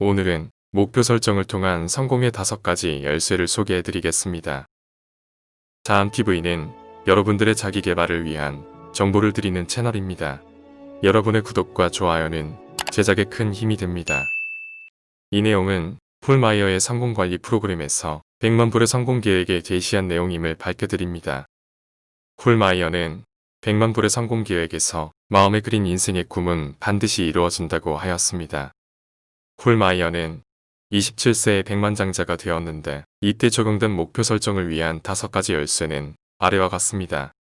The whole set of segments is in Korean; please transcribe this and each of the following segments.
오늘은 목표 설정을 통한 성공의 다섯 가지 열쇠를 소개해 드리겠습니다. 자암TV는 여러분들의 자기 개발을 위한 정보를 드리는 채널입니다. 여러분의 구독과 좋아요는 제작에 큰 힘이 됩니다. 이 내용은 폴마이어의 성공관리 프로그램에서 100만 불의 성공 계획에 제시한 내용임을 밝혀드립니다. 폴마이어는 100만 불의 성공 계획에서 마음에 그린 인생의 꿈은 반드시 이루어진다고 하였습니다. 폴마이어는 27세에 백만장자가 되었는데 이때 적용된 목표 설정을 위한 다섯 가지 열쇠는 아래와 같습니다.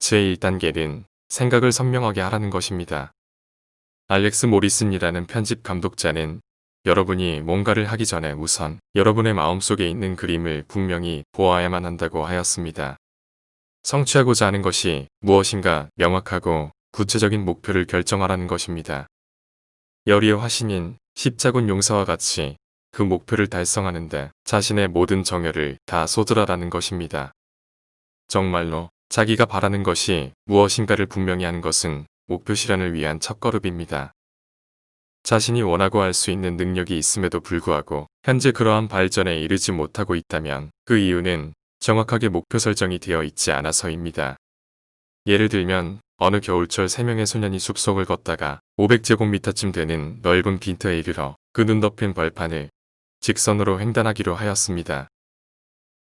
제1단계는 생각을 선명하게 하라는 것입니다. 알렉스 모리슨이라는 편집 감독자는 여러분이 뭔가를 하기 전에 우선 여러분의 마음속에 있는 그림을 분명히 보아야만 한다고 하였습니다. 성취하고자 하는 것이 무엇인가 명확하고 구체적인 목표를 결정하라는 것입니다. 열의의 화신인 십자군 용사와 같이 그 목표를 달성하는데 자신의 모든 정열을 다 쏟으라라는 것입니다. 정말로 자기가 바라는 것이 무엇인가를 분명히 하는 것은 목표 실현을 위한 첫걸음입니다. 자신이 원하고 할 수 있는 능력이 있음에도 불구하고 현재 그러한 발전에 이르지 못하고 있다면 그 이유는 정확하게 목표 설정이 되어 있지 않아서입니다. 예를 들면 어느 겨울철 3명의 소년이 숲속을 걷다가 500제곱미터쯤 되는 넓은 빈터에 이르러 그 눈 덮인 벌판을 직선으로 횡단하기로 하였습니다.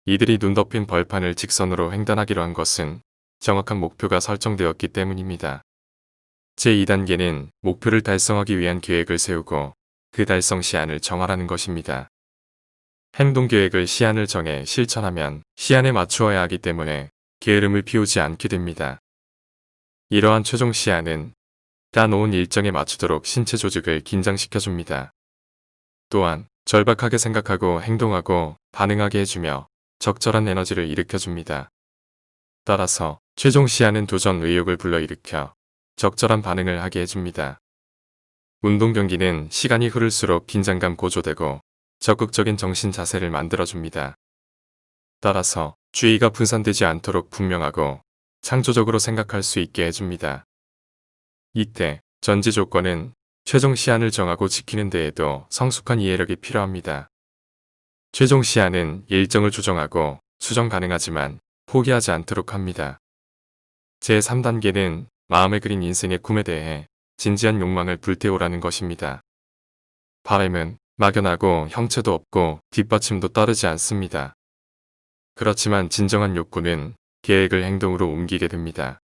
이들이 눈 덮인 벌판을 직선으로 횡단하기로 한 것은 정확한 목표가 설정되었기 때문입니다. 제2단계는 목표를 달성하기 위한 계획을 세우고 그 달성 시한을 정하라는 것입니다. 행동 계획을 시한을 정해 실천하면 시한에 맞추어야 하기 때문에 게으름을 피우지 않게 됩니다. 이러한 최종 시한은 다 놓은 일정에 맞추도록 신체 조직을 긴장시켜줍니다. 또한 절박하게 생각하고 행동하고 반응하게 해주며 적절한 에너지를 일으켜줍니다. 따라서 최종 시한은 도전 의욕을 불러일으켜 적절한 반응을 하게 해줍니다. 운동 경기는 시간이 흐를수록 긴장감 고조되고 적극적인 정신 자세를 만들어줍니다. 따라서 주의가 분산되지 않도록 분명하고 창조적으로 생각할 수 있게 해줍니다. 이때 전제 조건은 최종 시한을 정하고 지키는 데에도 성숙한 이해력이 필요합니다. 최종 시한은 일정을 조정하고 수정 가능하지만 포기하지 않도록 합니다. 제3단계는 마음에 그린 인생의 꿈에 대해 진지한 욕망을 불태우라는 것입니다. 바램은 막연하고 형체도 없고 뒷받침도 따르지 않습니다. 그렇지만 진정한 욕구는 계획을 행동으로 옮기게 됩니다.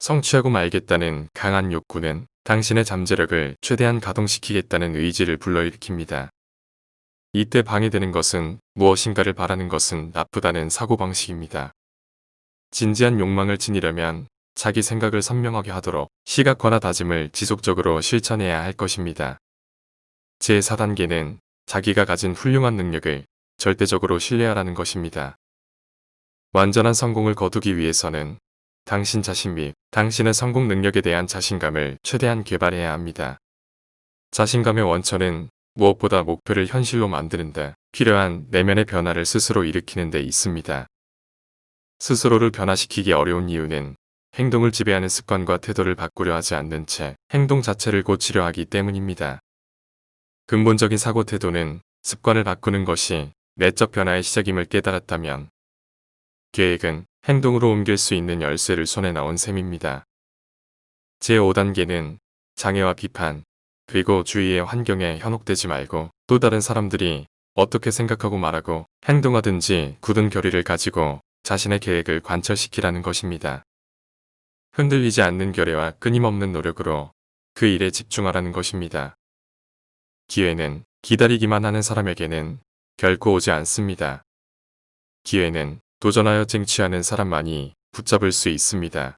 성취하고 말겠다는 강한 욕구는 당신의 잠재력을 최대한 가동시키겠다는 의지를 불러일으킵니다. 이때 방해되는 것은 무엇인가를 바라는 것은 나쁘다는 사고방식입니다. 진지한 욕망을 지니려면 자기 생각을 선명하게 하도록 시각화나 다짐을 지속적으로 실천해야 할 것입니다. 제4단계는 자기가 가진 훌륭한 능력을 절대적으로 신뢰하라는 것입니다. 완전한 성공을 거두기 위해서는 당신 자신 및 당신의 성공 능력에 대한 자신감을 최대한 개발해야 합니다. 자신감의 원천은 무엇보다 목표를 현실로 만드는데 필요한 내면의 변화를 스스로 일으키는 데 있습니다. 스스로를 변화시키기 어려운 이유는 행동을 지배하는 습관과 태도를 바꾸려 하지 않는 채 행동 자체를 고치려 하기 때문입니다. 근본적인 사고 태도는 습관을 바꾸는 것이 내적 변화의 시작임을 깨달았다면 계획은 행동으로 옮길 수 있는 열쇠를 손에 넣은 셈입니다. 제5단계는 장애와 비판, 그리고 주위의 환경에 현혹되지 말고 또 다른 사람들이 어떻게 생각하고 말하고 행동하든지 굳은 결의를 가지고 자신의 계획을 관철시키라는 것입니다. 흔들리지 않는 결의와 끊임없는 노력으로 그 일에 집중하라는 것입니다. 기회는 기다리기만 하는 사람에게는 결코 오지 않습니다. 기회는 도전하여 쟁취하는 사람만이 붙잡을 수 있습니다.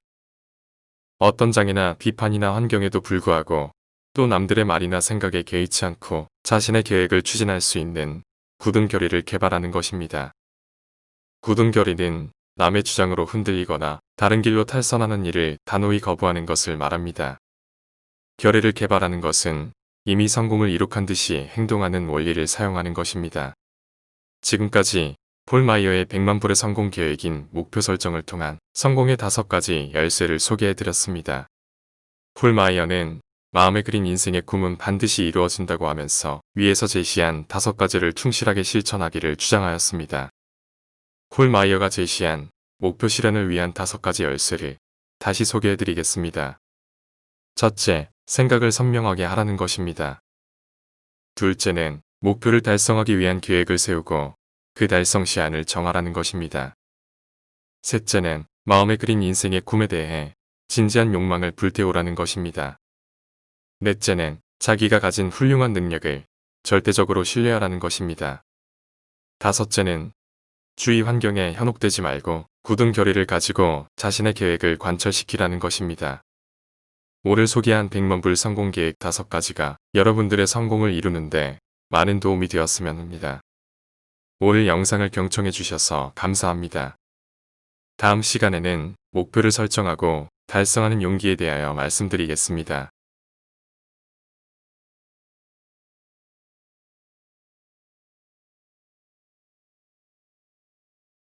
어떤 장애나 비판이나 환경에도 불구하고 또 남들의 말이나 생각에 개의치 않고 자신의 계획을 추진할 수 있는 굳은 결의를 개발하는 것입니다. 굳은 결의는 남의 주장으로 흔들리거나 다른 길로 탈선하는 일을 단호히 거부하는 것을 말합니다. 결의를 개발하는 것은 이미 성공을 이룩한 듯이 행동하는 원리를 사용하는 것입니다. 지금까지 폴 마이어의 100만 불의 성공 계획인 목표 설정을 통한 성공의 다섯 가지 열쇠를 소개해 드렸습니다. 폴 마이어는 마음에 그린 인생의 꿈은 반드시 이루어진다고 하면서 위에서 제시한 다섯 가지를 충실하게 실천하기를 주장하였습니다. 홀마이어가 제시한 목표 실현을 위한 다섯 가지 열쇠를 다시 소개해드리겠습니다. 첫째, 생각을 선명하게 하라는 것입니다. 둘째는 목표를 달성하기 위한 계획을 세우고 그 달성 시한을 정하라는 것입니다. 셋째는 마음에 그린 인생의 꿈에 대해 진지한 욕망을 불태우라는 것입니다. 넷째는 자기가 가진 훌륭한 능력을 절대적으로 신뢰하라는 것입니다. 다섯째는 주위 환경에 현혹되지 말고 굳은 결의를 가지고 자신의 계획을 관철시키라는 것입니다. 오늘 소개한 백만불 성공 계획 다섯 가지가 여러분들의 성공을 이루는데 많은 도움이 되었으면 합니다. 오늘 영상을 경청해 주셔서 감사합니다. 다음 시간에는 목표를 설정하고 달성하는 용기에 대하여 말씀드리겠습니다.